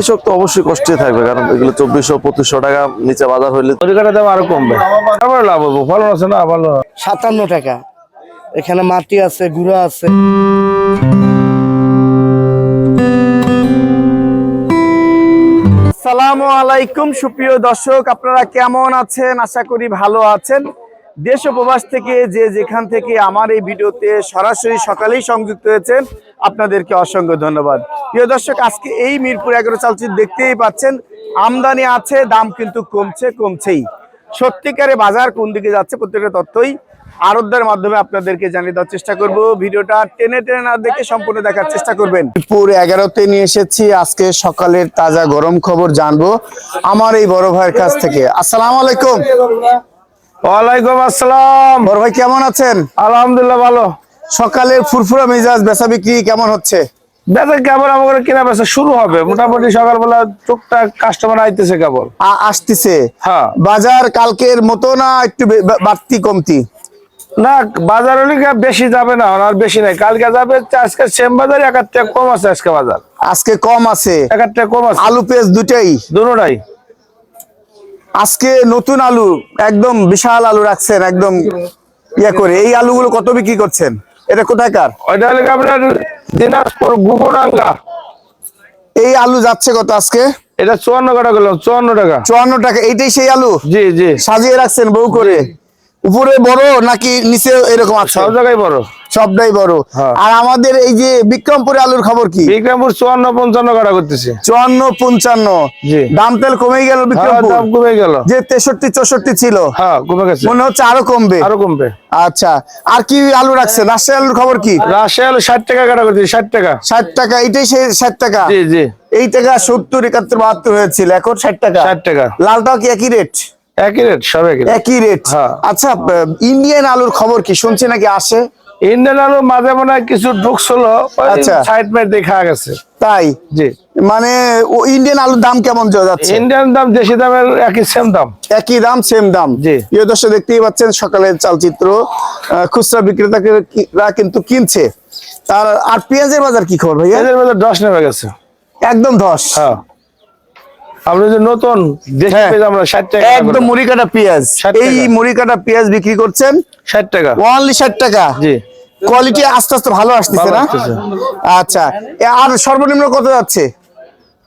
কৃষক তো অবশ্যই কষ্টে থাকবে কারণ এগুলো চব্বিশশো পঁচিশশো টাকা নিচে বাজার হইলে তরিকাটা দাম আরও কমবে। তারপরে লাভ হব ফলন আছে না ভালো? সাতান্ন টাকা। এখানে মাটি আছে গুঁড়া আছে। সালামু আলাইকুম সুপ্রিয় দর্শক আপনারা কেমন আছেন? আশা করি ভালো আছেন। দেশ ও প্রবাস থেকে যে যেখান থেকে আমার এই ভিডিওতে সরাসরি সকালেই সংযুক্ত হয়েছেন আপনাদেরকে অসংখ্য ধন্যবাদ। প্রিয় দর্শক আজকে এই মিরপুর এগারো চালচিত দেখতেই পাচ্ছেন আমদানি আছে দাম কিন্তু কমছে কমছেই। সত্যিকারে বাজার কোন দিকে যাচ্ছে প্রত্যেকটা তথ্যই আরোদ্ধার মাধ্যমে আপনাদেরকে জানিয়ে দেওয়ার চেষ্টা করব। ভিডিওটা টেনে টেনে না দেখে সম্পূর্ণ দেখার চেষ্টা করবেন। মিরপুর এগারোতে নিয়ে এসেছি আজকে সকালের তাজা গরম খবর জানব আমার এই বড় ভাইয়ের কাছ থেকে। আসসালাম আলাইকুম। ওয়ালাইকুম আসসালাম। বড় ভাই কেমন আছেন? আলহামদুলিল্লাহ ভালো। সকালের ফুরফুরা মেজাজ বেচা বিক্রি কেমন হচ্ছে? বেচা কেবল আমাদের কেনা বেচা শুরু হবে। মোটামুটি সকালবেলা টুকটাক কাস্টমার আইতেছে কেবল। আসতেছে। হ্যাঁ। বাজার কালকের মতো না একটু বাড়তি কমতি? না বাজার হলে বেশি যাবে না? আর বেশি নাই। কালকে যাবে আজকে সেম বাজার এক টাকা কম আছে আজকে বাজার। আজকে কম আছে। এক টাকা কম আছে। আলু পেঁয়াজ দুটাই দুটাই আজকে নতুন আলু একদম বিশাল আলু রাখছেন একদম ইয়ে করে। এই আলুগুলো কত বিক্রি করছেন? এটা কোথাকার ওইটা হলো আপনার দিনাজপুর গুগুরাঙ্গা এই আলু যাচ্ছে কত আজকে? এটা চুয়ান্ন টাকা চুয়ান্ন টাকা। চুয়ান্ন টাকা এইটাই সেই আলু? জি জি। সাজিয়ে রাখছেন বউ করে? উপরে বড় নাকি নিচে এরকম আছে সব জায়গায় বড়। সবটাই বড়। হ্যাঁ। আর আমাদের এই যে বিক্রমপুরে আলুর খবর কি? বিক্রমপুর চুয়ান্ন পঞ্চান্ন কাটা করতেছে। চুয়ান্ন পঞ্চান্ন। দাম তেল কমে গেল হ্যাঁ, বিক্রমপুর? দাম কমে গেল। যে তেষট্টি চৌষট্টি ছিল। হ্যাঁ কমে গেছে। মনে হচ্ছে আরও কমবে। আরও কমবে। আচ্ছা। আর কি আলু রাখছে রাজশাহী আলুর খবর কি? রাশিয়া আলু ষাট টাকা কাটা করতেছে ষাট টাকা। ষাট টাকা এইটাই সেই ষাট টাকা? জি জি। এই টাকা সত্তর একাত্তর বাহাত্তর হয়েছিল এখন ষাট টাকা। ষাট টাকা। লালটাও কি একই রেট একই রেট সব একই রেট একই রেট হ্যাঁ। আচ্ছা ইন্ডিয়ান আলুর খবর কি? শুনছি নাকি আসে? ইন্ডিয়ান আলু মাঝে মনে কিছু ঢুকছিল আচ্ছা। সাইড দেখা গেছে। তাই? জি। মানে ইন্ডিয়ান আলুর দাম কেমন যাচ্ছে? ইন্ডিয়ান দাম দেশি দামের একই সেম দাম। একই দাম সেম দাম? জি। প্রিয় দর্শক দেখতেই পাচ্ছেন সকালের চালচিত্র। খুচরা বিক্রেতারা কিন্তু কিনছে। আর আর পেঁয়াজের বাজার কি খবর ভাইয়া? এদের মধ্যে দশ নেমে গেছে। একদম ধস হ্যাঁ। যে নতুন দেশি হ্যাঁ। পেঁয়াজ আমরা ষাট টাকা একদম মুড়ি কাটা পেঁয়াজ। এই মুড়ি কাটা পেঁয়াজ বিক্রি করছেন ষাট টাকা। জি। কোয়ালিটি আস্তে আস্তে ভালো আসতেছে না? আচ্ছা। আর সর্বনিম্ন কত যাচ্ছে?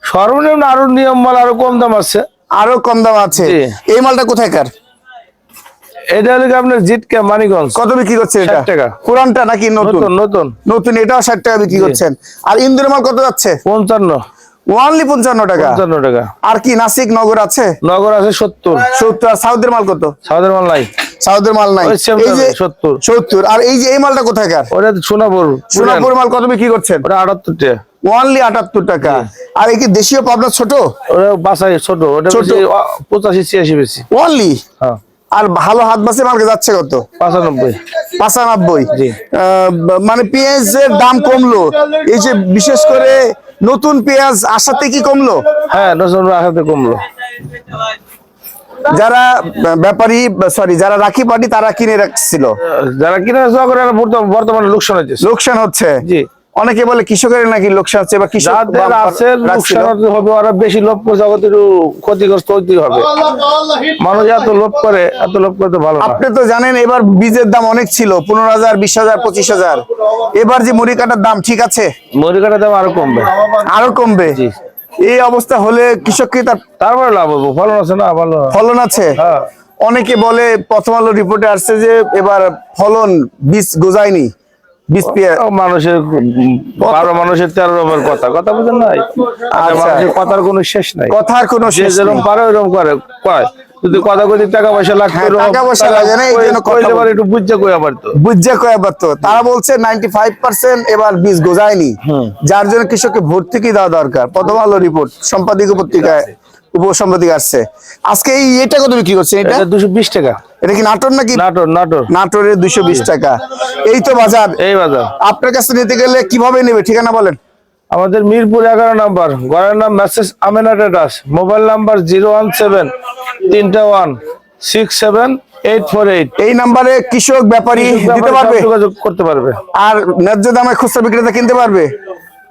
সর্বনিম্ন আরও নিয়ম মাল আরও কম দাম আছে। আরও কম দাম আছে। এই মালটা কোথায়কার এটা হলো কি আপনার জিটকা মানিগঞ্জ কত বিক্রি করছেন এটা? টাকা। পুরানটা নাকি নতুন? নতুন নতুন। এটাও ষাট টাকা বিক্রি করছেন। আর ইন্দুর মাল কত যাচ্ছে? পঞ্চান্ন। ওনলি পঞ্চান্ন টাকা। পঞ্চান্ন টাকা। আর কি নাসিক নগর আছে? নগর আছে সত্তর। সত্তর আর সাউথের মাল কত? সাউদের মাল নাই। সাউথের মাল নাই। এই যে দামে, 70 সত্তর আর এই যে এই মালটা কোথায়কার ওটা সোনাপুর। সোনাপুর মাল কত বিক্রি করছেন? ওটা আটাত্তর টাকা। ওনলি আটাত্তর টাকা। আর এই কি দেশীয় পাবনা ছোট? ওটা বাসায় ছোট। ওটা পঁচাশি ছিয়াশি বেশি। ওনলি হ্যাঁ। আর ভালো হাত বাসে মালকে যাচ্ছে কত? পঁচানব্বই। পাঁচানব্বই। মানে পেঁয়াজের দাম কমলো। এই যে বিশেষ করে নতুন পেঁয়াজ আসাতে কি কমলো? হ্যাঁ নতুন আসাতে কমলো। যারা ব্যাপারী সরি যারা রাখি পাটি তারা কিনে রাখছিল? যারা কিনে বর্তমানে লোকসান হচ্ছে লোকসান হচ্ছে? জি। অনেকে বলে কৃষকের নাকি লোকসান হচ্ছে বা কৃষক আছে লোকসান হবে ওরা বেশি লোভ করে জগতের ক্ষতিগ্রস্ত হবে। মানুষ এত লোভ করে এত লোভ করতে ভালো আপনি তো জানেন এবার বীজের দাম অনেক ছিল পনেরো হাজার বিশ হাজার পঁচিশ হাজার। এবার যে মুড়ি কাটার দাম ঠিক আছে? মরি কাটার দাম আরও কমবে। আরও কমবে? এই অবস্থা হলে কৃষক কি তারপরে লাভ হব। ফলন আছে না? ভালো। ফলন আছে? হ্যাঁ। অনেকে বলে প্রথম আলো রিপোর্টে আসছে যে এবার ফলন বীজ গোজায়নি। মানুষের বারো মানুষের তেরো রকমের কথা কথা বুঝেন নাই? আর আচ্ছা। মানুষের কথার কোনো শেষ নাই। কথার কোনো শেষ যেরকম পারে ওইরকম করে কয়? যদি কথা টাকা পয়সা লাগতো হ্যাঁ, টাকা পয়সা লাগে না, এই জন্য কইলে একটু তো তারা বলছে নাইনটি ফাইভ পার্সেন্ট এবার বীজ গোজায়নি। যার জন্য কৃষককে ভর্তুকি দেওয়া দরকার। প্রথম আলো রিপোর্ট সম্পাদকীয় পত্রিকায় উপসম্পাদিক আসছে। আজকে এই এটা কত বিক্রি করছে এটা? দুশো বিশ টাকা। এটা কি নাটোর নাকি? নাটোর নাটোর। নাটোরের দুইশো বিশ টাকা। এই তো বাজার। এই বাজার। আপনার কাছে নিতে গেলে কীভাবে নেবে? ঠিকানা বলেন। আমাদের মিরপুর এগারো নাম্বার। ঘরের নাম message Amena traders mobile number zero one seven তিনটা one six seven eight four eight. এই নাম্বারে কৃষক ব্যাপারী দিতে পারবে? যোগাযোগ করতে পারবে। আর ন্যায্য দামে খুচরা বিক্রেতা কিনতে পারবে?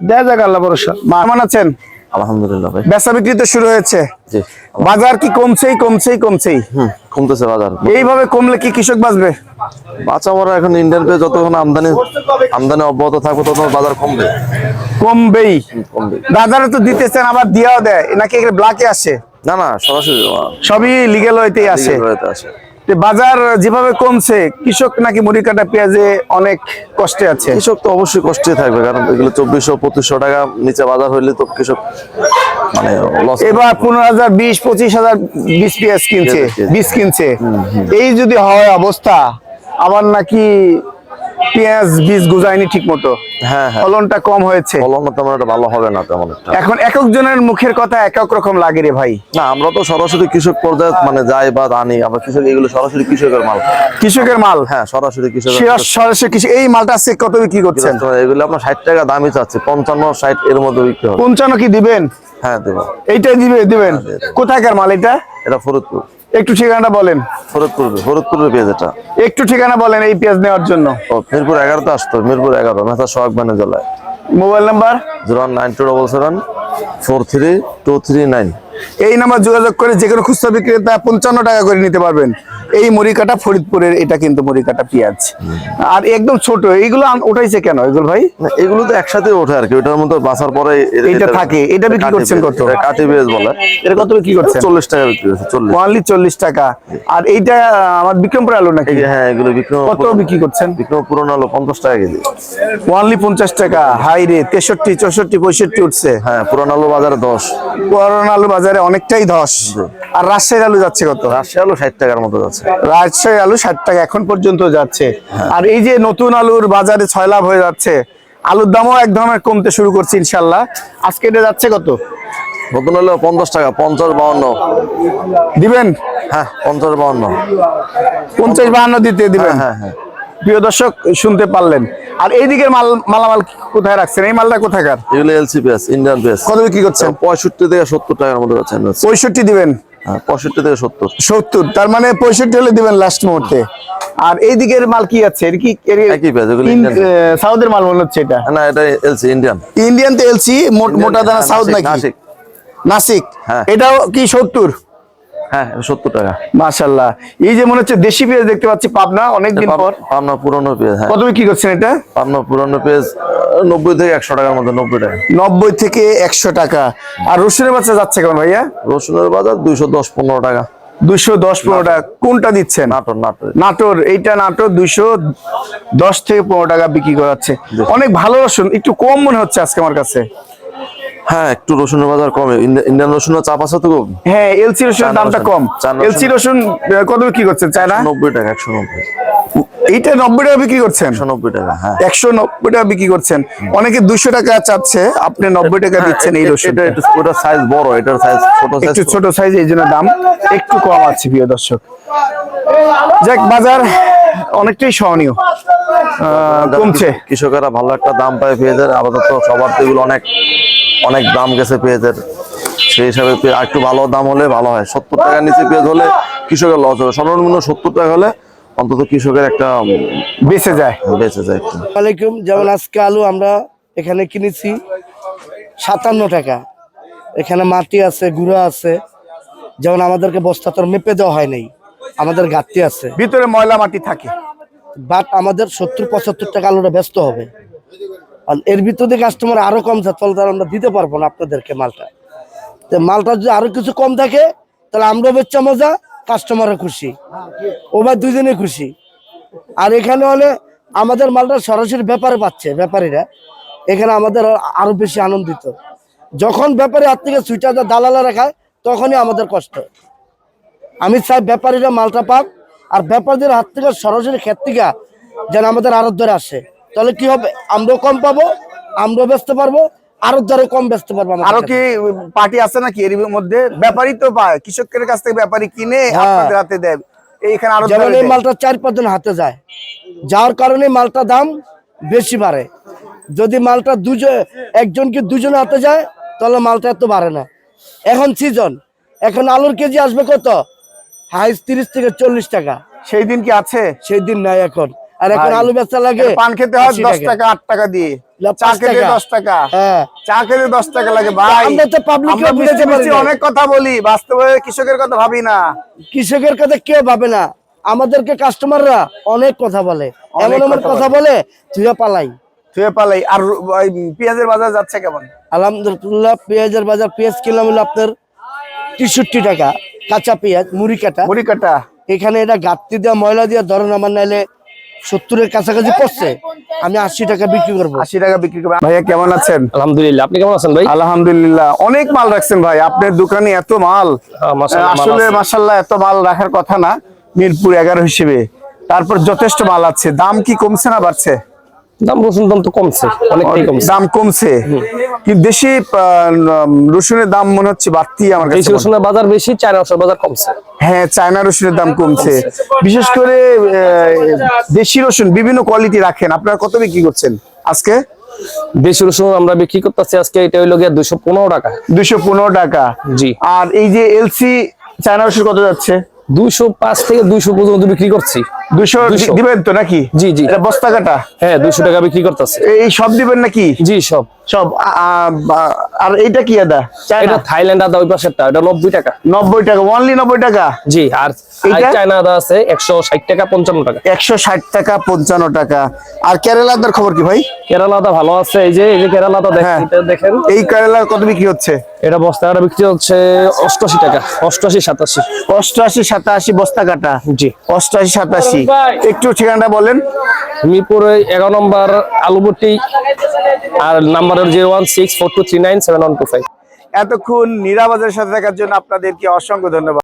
দেয়া যাক আল্লাহ ভরসা। কেমন আছেন? আলহামদুলিল্লাহ ভাই। বেচা বিক্রি তো শুরু হয়েছে। বাজার কি কমছেই কমছেই কমছেই? কমতেছে বাজার। এইভাবে কমলে কি কৃষক বাঁচবে? বাচ্চা মরা এখন ইন্ডিয়ান পে যতক্ষণ আমদানি আমদানি অব্যাহত থাকবে ততক্ষণ বাজার কমবে। কমবেই। কমবে দাদারা তো দিতেছেন আবার দিয়াও দেয়। নাকি ব্ল্যাকে আসে? না না সরাসরি সবই লিগেল হইতেই আসে। আসে। বাজার যেভাবে কমছে কৃষক নাকি মুড়ি কাটা পেঁয়াজে অনেক কষ্টে আছে? কৃষক তো অবশ্যই কষ্টে থাকবে কারণ এগুলো চব্বিশশো পঁচিশশো টাকা নিচে বাজার হইলে তো কৃষক মানে এবার পনেরো হাজার বিশ পঁচিশ হাজার বিশ পেঁয়াজ কিনছে বীজ কিনছে। এই যদি হয় অবস্থা আবার নাকি পেঁয়াজ বীজ গুজায়নি ঠিক মতো হ্যাঁ হ্যাঁ। ফলনটা কম হয়েছে? ফলন তেমন একটা ভালো হবে না তেমন এখন এক একজনের মুখের কথা এক এক রকম লাগে রে ভাই। না আমরা তো সরাসরি কৃষক পর্যায়ে মানে যাই বা আনি আমরা কৃষক এগুলো সরাসরি কৃষকের মাল। কৃষকের মাল? হ্যাঁ সরাসরি কৃষক সরাসরি কৃষি এই মালটা আজকে কত বিক্রি করছেন? এগুলো আপনার ষাট টাকা দামই চাচ্ছে পঞ্চান্ন ষাট এর মধ্যে বিক্রি হবে। পঞ্চান্ন কি দিবেন? হ্যাঁ দেবো। এইটাই দিবে দিবেন। কোথাকার মাল এটা? এটা ফরিদপুর। একটু ঠিকানাটা বলেন। ফরদপুর ফরদপুরের পেঁয়াজ এটা। একটু ঠিকানা বলেন এই পেঁয়াজ নেওয়ার জন্য। ও মিরপুর এগারোতে আসতো মিরপুর এগারো মেথা সোহাগ বানে জেলায়। Mobile number? Zero nine two double seven four three two three nine. এই নাম্বার যোগাযোগ করে যে কোনো খুচরা বিক্রেতা পঞ্চান্ন টাকা করে নিতে পারবেন। এই মুড়িকাটা ফরিদপুরের এটা কিন্তু মুড়িকাটা পেঁয়াজ। আর একদম ছোট এইগুলো উঠাইছে কেন এগুলো ভাই? এগুলো তো একসাথে ওঠে আর কি ওটার মধ্যে বাঁচার পরে এটা- থাকে। এটা বিক্রি করছেন কত? কাঠি পেঁয়াজ বলে। এটা কত বিক্রি করছেন? চল্লিশ টাকা বিক্রি হচ্ছে চল্লিশ। ওয়ানলি চল্লিশ টাকা। আর এইটা আমার বিক্রমপুর আলু নাকি? হ্যাঁ এগুলো বিক্রম কত বিক্রি করছেন? বিক্রম পুরনো হলো পঞ্চাশ টাকা কেজি। ওয়ানলি পঞ্চাশ টাকা হাই রে তেষট্টি চৌষট্টি পঁয়ষট্টি উঠছে। হ্যাঁ পুরনো আলু বাজারে দশ। পুরান আলু বাজারে অনেকটাই ধস আর রাজশাহীর আলু যাচ্ছে কত? রাশি আলু ষাট টাকার মতো যাচ্ছে। রাজশাহী আলু ষাট টাকা এখন পর্যন্ত যাচ্ছে। আর এই যে নতুন আলুর বাজারে ছয় লাভ হয়ে যাচ্ছে আলুর দামও এক ধরনের কমতে শুরু করছে ইনশাল্লাহ। আজকে এটা যাচ্ছে কত? নতুন হলো পঞ্চাশ টাকা পঞ্চাশ বাউন্ন। দিবেন? হ্যাঁ পঞ্চাশ বাউন্ন। পঞ্চাশ বাহান্ন দিতে দিবেন। হ্যাঁ হ্যাঁ প্রিয় দর্শক শুনতে পারলেন। আর এই দিকের মাল মালামাল কোথায় রাখছেন? এই মালটা কোথাকার? এগুলো এলসি পেঁয়াজ ইন্ডিয়ান পেঁয়াজ কত বিক্রি করছেন? পঁয়ষট্টি থেকে সত্তর টাকার মতো যাচ্ছে পঁয়ষট্টি দিবেন। হ্যাঁ পঁয়ষট্টি থেকে সত্তর। সত্তর তার মানে পঁয়ষট্টি হলে দিবেন লাস্ট মুহূর্তে। আর এই দিকের মাল কি আছে? এর কি এর একই পেঁয়াজ সাউথের মাল মনে হচ্ছে এটা? না এটা এলসি ইন্ডিয়ান ইন্ডিয়ান তো এলসি মোটা দানা হ্যাঁ, সাউথ নাকি? নাসিক। নাসিক। হ্যাঁ। এটাও কি সত্তর? হ্যাঁ সত্তর টাকা। মাশাল্লাহ এই যে মনে হচ্ছে দেশি পেঁয়াজ দেখতে পাচ্ছি পাবনা অনেকদিন পর। পাবনা পুরনো পেঁয়াজ হ্যাঁ। কত বিক্রি করছেন এটা? পাবনা পুরনো পেঁয়াজ নব্বই থেকে একশো টাকার মধ্যে নব্বই টাকা। নব্বই থেকে একশো টাকা। আর রসুনের বাচ্চা যাচ্ছে কেমন ভাইয়া? রসুনের বাজার দুইশো দশ পনেরো টাকা। দুশো দশ পনেরো টাকা। কোনটা দিচ্ছেন? নাটোর নাটোর। নাটোর এইটা নাটোর দুইশো দশ থেকে পনেরো টাকা বিক্রি করাচ্ছে অনেক ভালো রসুন একটু কম মনে হচ্ছে আজকে আমার কাছে। হ্যাঁ একটু রসুনের বাজার কমে। ইন্ডি- ইন্ডিয়ান রসুনের চাপ আছে তো হ্যাঁ এলসি রসুনের দামটা কম। এলসি রসুন কত বিক্রি করছেন চায়না? নব্বই টাকা একশো নব্বই। এইটা নব্বই টাকা বিক্রি করছেন? নব্বই টাকা হ্যাঁ। একশো নব্বই টাকা বিক্রি করছেন। অনেকে দুশো টাকা চাচ্ছে আপনি নব্বই টাকা দিচ্ছেন এই হ্যাঁ, রসুন ওটা সাইজ বড় এটার সাইজ ছোট সাইজ একটু ছোট সাইজ এই জন্য দাম একটু কম আছে প্রিয় দর্শক। যাক বাজার অনেকটাই সহনীয়। কমছে। কৃষকেরা ভালো একটা দাম পায় পেঁয়াজের আপাতত সবার তো এগুলো অনেক অনেক দাম গেছে পেঁয়াজের। সেই হিসাবে আর একটু ভালো দাম হলে ভালো হয়। সত্তর টাকার নিচে পেঁয়াজ হলে কৃষকের লস হবে। সর্বনিম্ন সত্তর টাকা হলে অন্তত কৃষকের একটা বেঁচে যায়। বেঁচে যায় ওয়ালাইকুম যেমন আজকে আলু আমরা এখানে কিনেছি সাতান্ন টাকা। এখানে মাটি আছে গুঁড়া আছে। যেমন আমাদেরকে বস্তা তোর মেপে দেওয়া হয় নাই। আমাদের ঘাটতি আছে। ভিতরে ময়লা মাটি থাকে। বাট আমাদের সত্তর পঁচাত্তর টাকা আলুটা ব্যস্ত হবে। এর ভিতরে কাস্টমার আরও কম থাকে তাহলে তাহলে আমরা দিতে পারব না আপনাদেরকে মালটা। তো মালটা যদি আরও কিছু কম থাকে তাহলে আমরাও বেচা মজা কাস্টমারও খুশি। ও বা দুজনে খুশি। আর এখানে হলে আমাদের মালটা সরাসরি ব্যাপারে পাচ্ছে, ব্যাপারীরা। এখানে আমাদের আরও বেশি আনন্দিত। যখন ব্যাপারী হাত থেকে সুইটার দালালা রাখায়, তখনই আমাদের কষ্ট। আমি চাই ব্যাপারীরা মালটা পাক, আর ব্যাপারীদের হাত থেকে সরাসরি ক্ষেত থেকে যেন আমাদের আরত ধরে আসে। তাহলে কি হবে? আমরাও কম পাবো আমরাও বেচতে পারব আরত ধরে কম বেচতে পারব আরও কি পার্টি আছে নাকি? এর মধ্যে ব্যাপারী তো পায় কৃষকের কাছ থেকে ব্যাপারী কিনে হ্যাঁ। আপনাদের হাতে দেয়। এইখানে আরও যেমন এই মালটা চার পাঁচজন হাতে যায়। যার কারণে মালটা দাম বেশি বাড়ে। যদি মালটা দুজন একজন কি দুজন হাতে যায় তাহলে মালটা এত বাড়ে না। এখন সিজন এখন আলুর কেজি আসবে কত? হাইস তিরিশ থেকে চল্লিশ টাকা। সেই দিন কি আছে? সেই দিন নাই এখন। আর এখন আলু বেচা লাগে পান খেতে হয় দশ টাকা আট টাকা দিয়ে। চা খেতে দশ টাকা। হ্যাঁ। চা খেতে দশ টাকা লাগে ভাই। অনেক কথা বলি বাস্তবে কৃষকের কথা ভাবি না। কৃষকের কথা কেউ ভাবে না। আমাদেরকে কাস্টমাররা অনেক কথা বলে। এমন এমন কথা বলে। তুই পালাই। থুয়ে পালাই। আর পেঁয়াজের বাজার যাচ্ছে কেমন? আলহামদুলিল্লাহ পেঁয়াজের বাজার পেঁয়াজ কিনলাম হলো আপনার তেষট্টি টাকা। কাঁচা পেঁয়াজ মুড়ি কাটা। মুড়ি কাটা। এখানে এটা গাত্তি দেওয়া ময়লা দিয়ে ধরেন আমার নাইলে সত্তরের কাছাকাছি পড়ছে আমি আশি টাকা বিক্রি করব। আশি টাকা বিক্রি করব। ভাইয়া কেমন আছেন? আলহামদুলিল্লাহ আপনি কেমন আছেন ভাই? আলহামদুলিল্লাহ অনেক মাল রাখছেন ভাই আপনার দোকানে এত মাল। হ্যাঁ, আসলে। মাসাল্লাহ এত মাল রাখার কথা না মিরপুর এগারো হিসেবে। তারপর যথেষ্ট মাল আছে দাম কি কমছে না বাড়ছে? দাম রসুন দাম তো কমছে অনেকটাই কমছে। দাম কমছে। কিন্তু দেশি আহ, রসুনের দাম মনে হচ্ছে বাড়তি আমার কাছে দেশি রসুনের বাজার বেশি চায়না রসুনের বাজার কমছে। হ্যাঁ চায়না রসুনের দাম কমছে। বিশেষ করে দেশি রসুন বিভিন্ন কোয়ালিটি রাখেন। আপনারা কত বিক্রি করছেন আজকে? দেশি রসুন আমরা বিক্রি করতেছি আজকে এটা হইল গিয়ে দুইশো পনেরো টাকা। দুইশো পনেরো টাকা। জি। আর এই যে এলসি চায়না রসুন কত যাচ্ছে? দুইশো পাঁচ থেকে দুইশো পর্যন্ত বিক্রি করছি। 200 দিবেন তো নাকি? জি, জি। এটা বস্তা কাটা হ্যাঁ টাকা বিক্রি করতেছে। এই সব দিবেন নাকি? জি সব। সব আ- আ- বা- আর এইটা কি আদা? এটা থাইল্যান্ড আদা ওই পাশেরটা এটা নব্বই টাকা। নব্বই টাকা অনলি নব্বই টাকা? জি আর চায়না আদা আছে একশো ষাট টাকা পঞ্চান্ন টাকা। একশো ষাট টাকা পঞ্চান্ন টাকা। আর কেরালা আদার খবর কি ভাই? কেরালা আদা ভালো আছে এই যে এই যে কেরালা আদা দেখেন হ্যাঁ। দেখেন। এই কেরালা কত বিক্রি হচ্ছে? এটা বস্তা কাটা বিক্রি হচ্ছে অষ্টআশি টাকা। অষ্টআশি সাতাশি। অষ্টআশি সাতাশি বস্তা কাটা? জি। অষ্টআশি সাতাশি। একটু ঠিকানাটা বলেন। মিরপুরে এগারো নম্বর আলুবটি আর number zero one six four two three nine seven one two five. এতক্ষণ নিরাবাজের সাথে থাকার জন্য আপনাদেরকে অসংখ্য ধন্যবাদ।